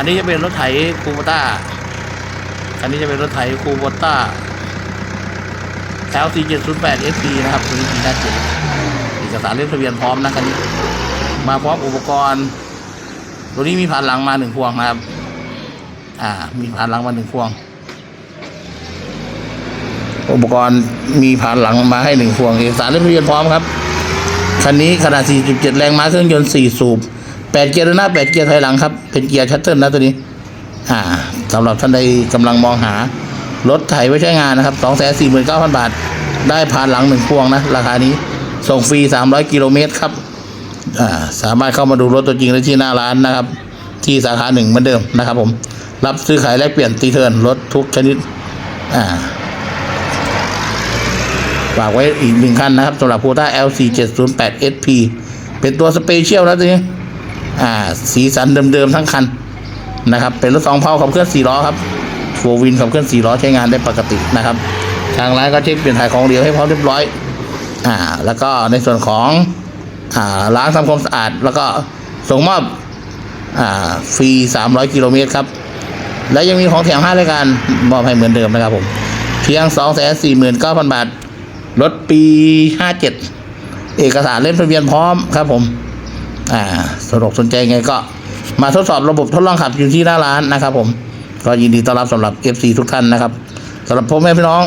คันนี้จะเป็นรถไถคูโบต้า คันนี้จะเป็นรถไถคูโบต้า LC 708 SP นะครับตัวนี้ปีหน้าเจ็ดเอกสารเล่มทะเบียนพร้อมนะคันนี้ มาพร้อมอุปกรณ์ ตัวนี้มีผ่านหลังมาหนึ่งพวงนะครับ อ่า มีผ่านหลังมาหนึ่งพวง อุปกรณ์มีผ่านหลังมาให้หนึ่งพวง เอกสารเล่มทะเบียนพร้อมครับ คันนี้ขนาด 47 แรงม้าเครื่องยนต์ 4 สูบ 8เกียร์หน้า8เกียร์ถอยหลังครับ เป็นเกียร์ชัตเทิลนะตัวนี้ อ่าสำหรับท่านใดกำลังมองหารถไถไว้ใช้งานนะครับ249,000บาท ได้ผ่านหลังหนึ่งพวงนะ ราคานี้ส่งฟรี300กิโลเมตรครับ อ่า สามารถเข้ามาดูรถตัวจริงได้ที่หน้าร้านนะครับ ที่สาขาหนึ่งเหมือนเดิมนะครับ ผม รับซื้อขายแลกเปลี่ยนตีเทิร์นรถทุกชนิด อ่าฝากไว้อีกหนึ่งคันนะครับสำหรับโ o ต้า LC 708 SP เป็นตัวสเปเชียลแล้วตัวนี้ อ่าสีสันเดิมๆทั้งคันนะครับ เป็นรถสองเพาขับเคลื่อนสี่ล้อครับโฟวินขับเคลื่อนสี่ล้อใช้งานได้ปกตินะครับ ทางร้านก็เช็คเปลี่ยนถ่ายของเดียวให้พร้อมเรียบร้อยอ่าแล้วก็ในส่วนของอ่าล้างทำความสะอาด แล้วก็ส่งมอบอ่าฟรี 300 กิโลเมตรครับ และยังมีของแถม5รายการมอบให้เหมือนเดิมนะครับผมเพียง 249,000 บาทรถปี 57 เอกสารเล่มทะเบียนพร้อมครับผม อ่าสนุกสนใจไงก็มาทดสอบระบบทดลองขับอยู่ที่หน้าร้านนะครับ ผม ก็ยินดีต้อนรับสำหรับ FC ทุกท่านนะครับสำหรับพ่อแม่พี่น้อง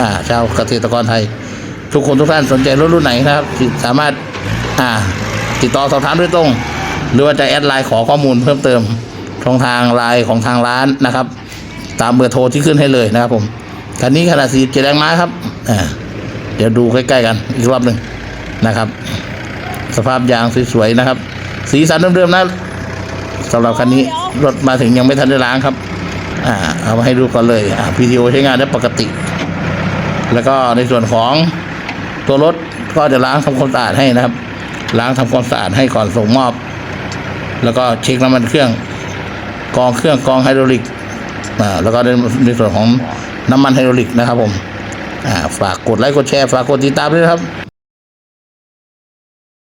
อ่าชาวเกษตรกรไทย ทุกคนทุกท่านสนใจรถรุ่นไหนนะครับ สามารถอ่าติดต่อสอบถามโดยตรง หรือว่าจะแอดไลน์ขอข้อมูลเพิ่มเติมช่องทางไลน์ของทางร้านนะครับ ตามเบอร์โทรที่ขึ้นให้เลยนะครับ ผมคันนี้ขนาดสีเจ็ดแรงม้าครับอ่าเดี๋ยวดูใกล้ๆกันอีกรอบหนึ่งนะครับ สภาพยางสวยๆนะครับ สีสันเดิมๆนะสำหรับคันนี้รถมาถึงยังไม่ทันได้ล้างครับ อ่า เอามาให้ดูก่อนเลยอ่าพีดีโอใช้งานได้ปกติ แล้วก็ในส่วนของตัวรถก็จะล้างทำความสะอาดให้นะครับ ล้างทำความสะอาดให้ก่อนส่งมอบ แล้วก็เช็คน้ำมันเครื่องกองเครื่องกองไฮดรอลิกอ่าแล้วก็ในในส่วนของน้ำมันไฮดรอลิกนะครับผมอ่าฝากกดไลค์กดแชร์ฝากกดติดตามด้วยครับ